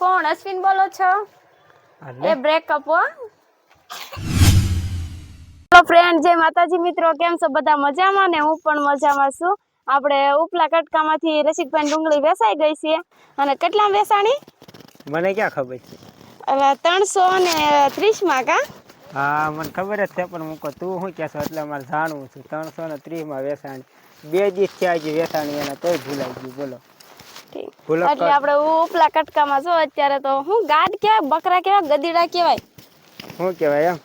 કોણ? અશ્વિન બોલો છો? એ બ્રેકઅપ હો. હેલો ફ્રેન્ડ જય માતાજી મિત્રો કેમ છો? બધા મજામાં ને? હું પણ મજામાં છું. આપણે ઉપલા કટકામાંથી રસિકભાઈ ડુંગળી વેસાઈ ગઈ છે. અને કેટલા વેસાણી? મને ક્યાં ખબર? છે ત્રણસો ને ત્રીસમાં કા? હા મને ખબર જ છે પણ હું કહું તું શું કહેશો? એટલે મારે જાણવું છું. ત્રણસો ને ત્રીસમાં વેસાણી. બે દિવસ થયા હજી વેસાણી એના તોય ભૂલાઈ ગયું. બોલો. એટલે આપણે ઉપલા કટકામાં જો અત્યારે તો હું ગાઢ કેવાય બકરા કેવાય ગદીડા કેવાય. શું કેવાય એમ?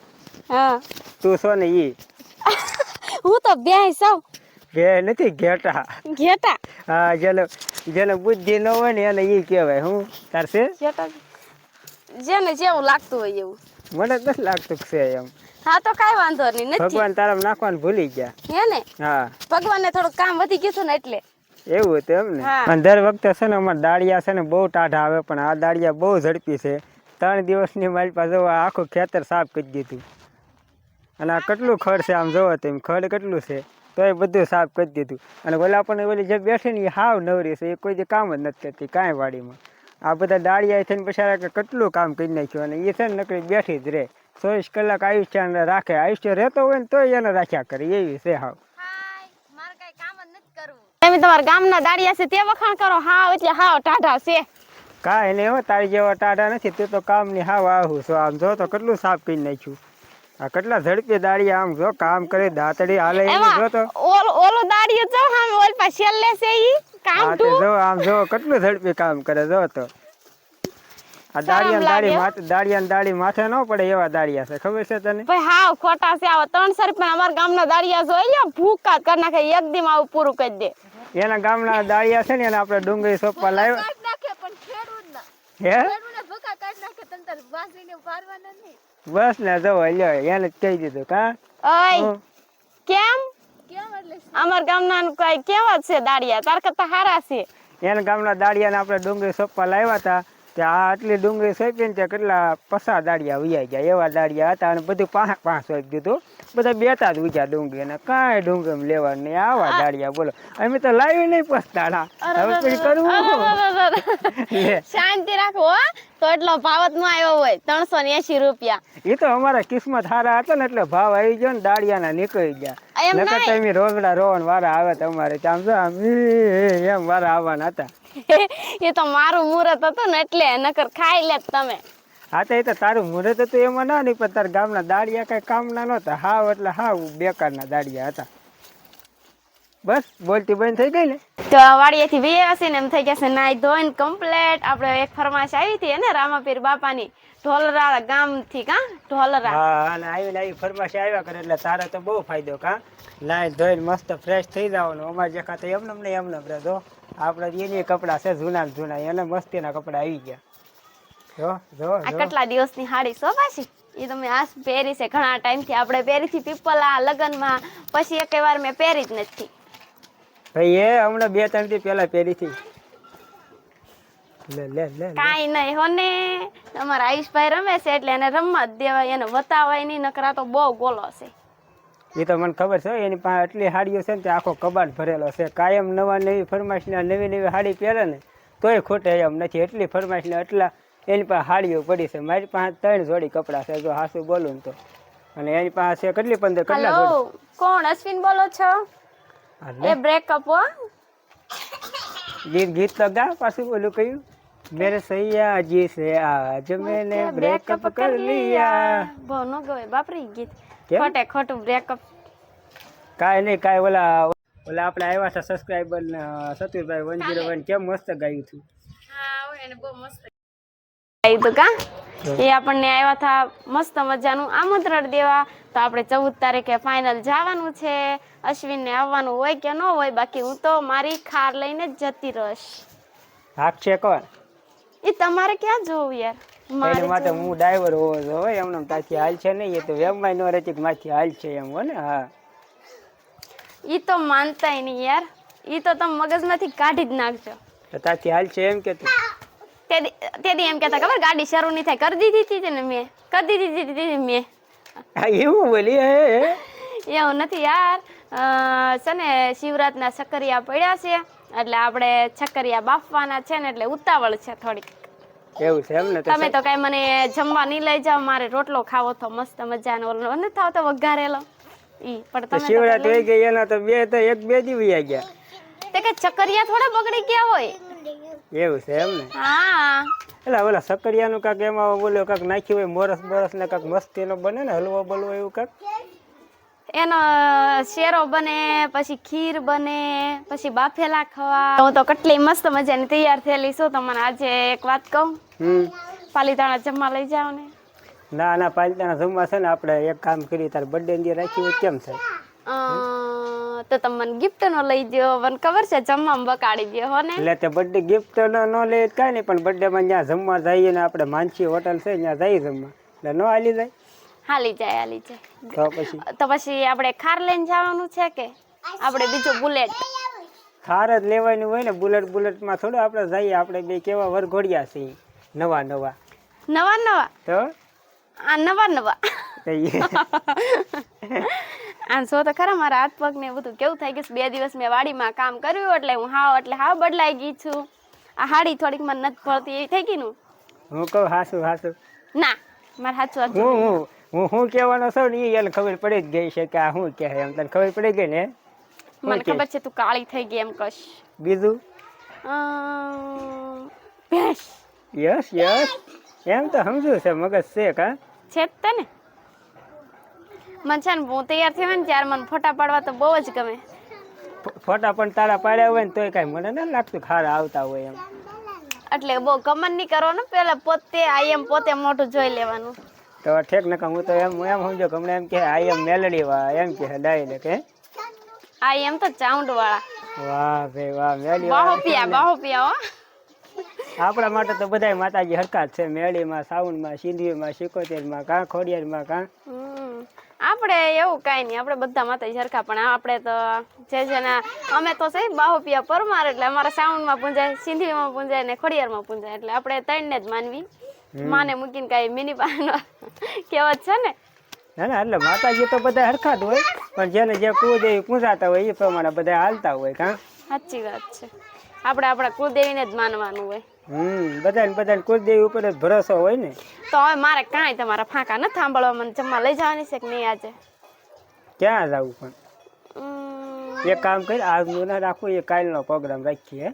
હા. તું છો ને ઈ? હું તો બે છું. બે નથી ઘેટા. ઘેટા? હા જેને જેને બુદ્ધિ ન હોય ને એને ઈ કહેવાય. હું? તાર છે? ઘેટા જેને જેવું લાગતું હોય એવું. મને જ નથી લાગતું છે એમ. હા તો કાઈ વાંધો નહીં નથી. ભગવાન તારા નાખવાનું ભૂલી ગયા. હે ને? હા. ભગવાનને થોડું કામ વધી ગયું હતું ને એટલે. એવું હતું એમ ને? અને દર વખતે છે ને અમારે દાળિયા છે ને બહુ ટાઢા આવે પણ આ દાળિયા બહુ ઝડપી છે. ત્રણ દિવસની મારી પાસે આખું ખેતર સાફ કરી દીધું અને આ કેટલું ખડ છે આમ જોવો તેમ ખડ કેટલું છે તો એ બધું સાફ કરી દીધું. અને ઓલા પણ ઓલી જે બેઠી ને એ હાવ નવરી છે એ કોઈ જે કામ જ નથી કરતી કાંઈ વાડીમાં. આ બધા દાળિયા થઈને પછી કેટલું કામ કરી નાખ્યું અને એ છે ને નકરી બેઠી જ રહે. ચોવીસ કલાક આયુષ્ય રાખે આયુષ્ય રહેતો હોય ને તોય એને રાખ્યા કરે એવી છે હાવ. તમે તમારા ગામના દાડિયા છે તે વખાણ કરો. હાવ એટલે હાવ ટાઢા છે. કાંઈ નહીં હો તારી જેવા ટાઢા નથી તું તો કામની હાવ આવું છો. આમ જો તો કેટલું સાફ કરી નાખ્યું. આ કેટલા ઝડપી દાડી આમ જો કામ કરે દાંતડી હાલે જો તો. ઓલ ઓલો દાડિયો જો હામે ઓલ પાછળ લેસે ઈ કામ હા જો આમ જો કેટલું ઝડપી કામ કરે જો તો. આ દાળિયા દાળી માથે દાળિયા દાળી માથે ન પડે એવા દાળિયા છે ખબર છે તને? ભાઈ હાવ ખોટા છે આવા ત્રણસો રૂપિયા અમારા ગામના દાડિયા જોઈ લ્યો ભૂકા કરી નાખે એક દી આવું પૂરું કરી દે. એના ગામના દાળિયા છે ને એને આપણે ડુંગળી સોપવા લાવ્યા. હે? બસ ને જો લ્યો એને કહી દીધું કા? ઓય. કેમ? અમારા ગામના નું કઈ કેવા છે દાડિયા તાર કરતા હારા છે. એના ગામના દાળિયાને આપણે ડુંગળી સોપવા લાવ્યા હતા ત્યાં આટલી ડુંગળી સોંપીને ત્યાં કેટલા પસા દાળિયા ઉયા ગયા. એવા દાળિયા હતા અને બધું પાંચ પાંચ સોંપી દીધું. બધા બેતા જ ઉજા ડુંગળી અને કાંઈ ડુંગળી લેવા નહીં. આવા દાળિયા બોલો. અમે તો લાવી નહીં પસતાડા હવે પછી કરવું શાંતિ રાખો તો એટલો ભાવ જ ન આવ્યો હોય. ત્રણસો ને એસી રૂપિયા. એ તો અમારા કિસ્મત સારા હતા ને એટલે ભાવ આવી ગયો ને દાળિયાના નીકળી ગયા. નકર રોગડા રોવાના વારા આવે તમારે આમ એમ વારા આવવાના હતા. એ તો મારું મુહૂર્ત હતું ને એટલે નકર ખાઈ લેત તમે. હા, તો એ તો તારું મુહૂર્ત હતું એમાં ના, નહીં પણ તારા ગામના દાડિયા કઈ કામના નહોતા. હાવ એટલે હાવ બેકારના દાડિયા હતા. બસ બોલતી બંધ થઈ ગઈ ને? તો વાડીએથી હશે ને એમ થઈ ગયા છે નાઈ ધોઈને કમ્પ્લેટ આપણે એક ફરમાશ આવી હતી ને રામાપીર બાપાની ઢોલરા ગામથી કા ઢોલરા હા અને આવી લાવી ફરમાશ આવ્યા કરે એટલે તારે તો બહુ ફાયદો કા. નાઈ ધોઈને મસ્ત ફ્રેશ થઈ જવાનું. અમારે જે ખાતે એમને ને એમને રે આપણે એની કપડાં છે જૂના જૂના. એને મસ્તીના કપડાં આવી ગયા. જો જો આ કેટલા દિવસની હાડી સો પાછી? એ તો મેં આ પહેરી છે. ઘણા ટાઈમથી આપણે પહેરી હતી પીપલા લગ્નમાં પછી એક વાર મેં પહેરી જ નથી. ભાઈ એ હમણાં બે ત્રણથી પેલા પહેરી થી લે લે લે. લે. નહીં હો ને. અમારા આયુષભાઈ રમે છે એટલે એને રમવા જ દેવાય એને બતાવાય નહીં નકરા તો બહુ ગોલો છે. એ તો મને ખબર છે એની પાસે એટલી હાડીઓ છે ને તે આખો કબાટ ભરેલો છે. કાયમ નવા નવી ફરમાઈશના નવી નવી સાડી પહેરે ને તોય ખોટે એમ નથી. એટલી ફરમાઈશના એટલા એની પાસે હાડીઓ પડી છે. મારી પાસે ત્રણ જોડી કપડાં છે જો હાસુ બોલું ને તો. અને એની પાસે છે કેટલી? પંદર કેટલા કોણ? અશ્વિન બોલો છો. એ બ્રેકઅપ હો. ગીત ગીત લગા પાછું બોલું કહ્યું મેરે સૈયા જી સે આજ મેને બ્રેકઅપ કર લિયા. બહુ ન ગવે બાપરી ગીત. ખોટે ખોટું બ્રેકઅપ કાય નહીં કાય ઓલા ઓલા આપણે આવ્યા હતા subscriber Saturbhai one zero one. કેમ મસ્ત ગાયું હતું કા? એ આપણને આવ્યા હતા મસ્ત મજાનું આમંત્રણ દેવા. તો આપણે ચૌદ તારીખે ફાઇનલ જવાનું છે. અશ્વિનને આવવાનું હોય કે ન હોય બાકી હું તો મારી ખાર લઈને જ જતી રહીશ. હાક છે કોણ? એ તમારે ક્યાં જોવું યાર? એની માટે હું ડ્રાઈવર હોવો છો હોય એમને તાથી હાલ છે નહીં એ તો વેમમાં નો રચી માથી હાલ છે એમ હો ને? હા. ઈ તો માનતાય નહીં યાર. ઈ તો તમે મગજમાંથી કાઢી જ નાખજો. તો તાથી હાલ છે એમ કે તું. તે તે દી એમ કહેતા ખબર ગાડી શરૂ નહીં થાય. કરી દીધી હતી ને મેં. કરી દીધી હતી મેં. હા એવું બોલી હે. એવું નથી યાર. છે ને શિવરાતના છકરિયા પડ્યા છે એટલે આપણે છકરિયા બાફવાના છે ને એટલે ઉતાવળ છે થોડીક. એવું છે એમ ને તમે તો કઈ મને જમવા નહીં લઈ જાઓ મારે રોટલો ખાવો તો મસ્ત મજાનો ઓલો ન થાવ તો વઘારેલો? ઈ પણ તમે શિવરાત થઈ ગઈ એના તો બે તો એક બે દી વહી ગયા. તે કે ચકરિયા થોડા બગડી ગયા હોય? એવું છે એમ ને. હા. એટલે ઓલા સકરિયાનું કાંક એમાં બોલ્યો કાંક નાખ્યું હોય મોરસ બોરસ ને કાંક મસ્તીનો બને ને હલવો બલવો એવું કાંક? એનો શેરો બને પછી ખીર બને પછી બાફેલા ખવા. હું તો કેટલી મસ્ત મજાની તૈયાર થયેલી છું. તમને આજે એક વાત કહું? પાલીતાણા જમવા લઈ જાઓ ને. ના ના પાલીતાણા જમવા છે ને આપણે એક કામ કરી તાર બર્થડે ની રાખી હોય કેમ થાય? તો તમે મને ગિફ્ટ નો લઈ દો મને ખબર છે જમવામાં બકાડી દો હો ને. એટલે તે બર્થડે ગિફ્ટ નો ન લે કાઈ નહીં પણ બર્થડે માં જ્યાં જમવા જઈએ ને આપણે માનસી હોટલ છે ત્યાં જઈએ જમવા. એટલે ન આલી જાય. હાલી જાય હાલી જાય. તો પછી? તો પછી આપણે ખાર લઈને જવાનું છે કે? આપણે બીજો બુલેટ. ખાર જ લેવાની હોય ને બુલેટ બુલેટમાં થોડું આપણે જઈએ આપણે બે કેવા વરઘોડિયા છીએ. નવા નવા. નવા નવા? તો? આ નવા નવા. આમ સો તો ખરા મારા હાથ પગ ને બધું કેવું થઈ ગયું બે દિવસ મેં વાડીમાં કામ કર્યું એટલે હું હાવ એટલે હાવ બદલાઈ ગઈ છું. આ હાડી થોડીક મને નથી પડતી એવી થઈ ગઈ નું? હું કહું હાસુ હાસુ. ના મારે સાચું હું હું. હું શું કહેવાનો છું ને એ એને ખબર પડી જ ગઈ છે કે આ શું કહે એમ તને ખબર પડી ગઈ ને? મને ખબર છે તું કાળી થઈ ગઈ એમ કશ બીજું? ભેંસ. Yes yes. એમ તો સમજુ છે મગજ છે કા છે જ ને. મને છે ને હું તૈયાર થઈ ને ત્યારે મને ફોટા પાડવા તો બહુ જ ગમે. ફોટા પણ તારા પાડ્યા હોય ને તોય કાંઈ મને ના લાગતું ખારા આવતા હોય એમ. એટલે બહુ કમન નહીં કરવાનું પેલા પોતે આઈ એમ પોતે મોઢું જોઈ લેવાનું. તો ઠેક નકા હું તો એમ એમ સમજો કે હમણાં એમ કે આઈ એમ મેલડી વા એમ કે ડાઈ લે કે આ એમ તો ચાઉંડ વાળા. વાહ ભાઈ વાહ મેલી બાહો પિયા બાહો પિયા હો. આપણા માટે તો બધાય માતાજી હરકત છે મેળીમાં સાવણમાં સિંધીમાં સિકોતેરમાં કાં ખોડિયારમાં કાં. આપણે એવું કાંઈ નહીં આપણે બધા માતાજી સરખા પણ આપણે તો જે જેના અમે તો સહી બાહુપિયા પરમાર એટલે અમારા સાવણમાં પૂંજાય સિંધીમાં પૂંજાય ને ખોડિયારમાં પૂંજાય એટલે આપણે ત્રણને જ માનવી. માને મૂકીને કઈ મિની પાનો કહેવત છે ને? ના ના એટલે માતાજી તો બધા હરખા જ હોય પણ જેને જે કુળદેવી પૂજાતા હોય એ પ્રમાણે બધા હાલતા હોય કાં? સાચી વાત છે. આપણે આપણા કુળદેવીને જ માનવાનું હોય. હમ બધાને બધાને કુળદેવી ઉપર જ ભરોસો હોય ને? તો હવે મારે કાંઈ તમારા ફાંકા નથી સાંભળવા મને જમવા લઈ જવાની છે કે નહીં આજે? ક્યાં જવું પણ? એક કામ કરી આજનું ના રાખું એ કાલનો પ્રોગ્રામ રાખીએ હે?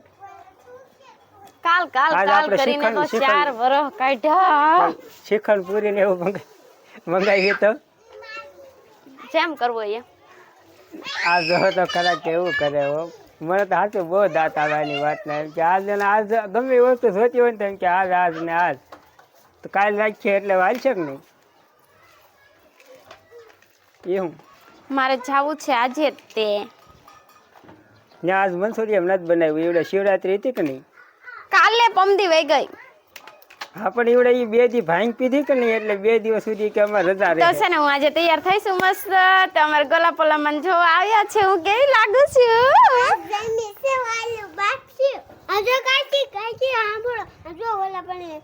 કાલ કાલ કાલ કરીને તો ચાર વરહ કાઢ્યા. શિખંડ પૂરી ને એવું મંગાઈ મંગાવી તો. જેમ કરવો એ આ જો તો ખરા કેવું કરે હો. મને તો સાચું બહુ દાંત આવવાની વાત ના એમ કે આજ ને આજ ગમે એ વસ્તુ જોતી હોય ને એમ કે આજ આજ ને આજ. તો કાલ રાખીએ એટલે વાલશે કે નહીં? એવું. મારે જવું છે આજે તે. ને આજ મનસુરી એમ નથી બનાવ્યું. એવડે શિવરાત્રી હતી કે નહીં? કાલે પમદી વહી ગઈ. હા પણ એવડે એ બે દી ભાંગ પીધી કે નહીં? એટલે બે દિવસ સુધી કે અમારે રજા તો છે ને હું આજે તૈયાર થઈશું મસ્ત. તમાર ગલા પલા મન જો આવ્યા છે હું કેવી લાગુ છું? જમીસે વાલું કાચી આજે કાકી કાકી આંબળો અ, ઓલા પણ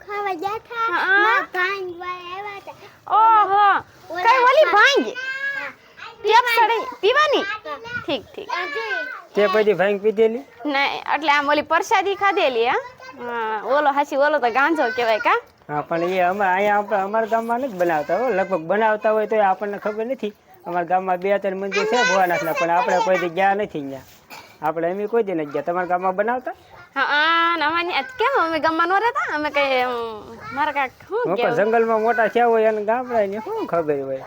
ખાવા ગયા હતા ભાઈ આવ્યા હતા ઓહો કઈ ઓલી ભાંગ? પીવાની? ઠીક ઠીક. તે પછી ભાંગ પીધેલી? ના એટલે આમ ઓલી પ્રસાદી ખાધેલી હા? ઓલો હાચી ઓલો તો ગાંજો કહેવાય કા? હા પણ એ અમે અહીંયા આપણે અમારા ગામમાં નથી બનાવતા હો. લગભગ બનાવતા હોય તો આપણને ખબર નથી. અમારા ગામમાં બે ત્રણ મંદિર છે ભોળાનાથના પણ આપણે કોઈ દી ગયા નથી ત્યાં આપણે એમ કોઈ દી નથી ગયા. તમારા ગામમાં બનાવતા? હા અમારે કેમ? અમે ગામમાં નો રહેતા? અમે કઈ મારા કાક હું જંગલમાં મોટા થયા હોય અને ગામડા ને શું ખબર હોય?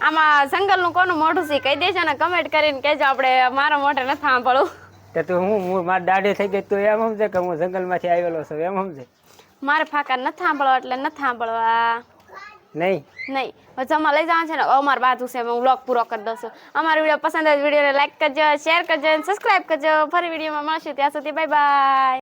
આમાં જંગલનું કોનું મોઢું છે કહી દેજો ને કમેન્ટ કરીને કહેજો આપણે મારા મોઢે નથી સાંભળવું. તો તું હું હું મારી દાઢી થઈ ગઈ તું એમ સમજે કે હું જંગલમાંથી આવેલો છું એમ સમજે. મારે ફાકા નથી સાંભળવા એટલે નથી સાંભળવા. નહીં. નહીં. જમવા લઈ જવાનું છે ને અમારે બાજુ છે હું બ્લોગ પૂરો કરી દઉં છું. અમારો વીડિયો પસંદ આવે વિડીયોને લાઈક કરજો શેર કરજો અને સબસ્ક્રાઈબ કરજો. ફરી વિડીયોમાં મળશું. ત્યાં સુધી બાય બાય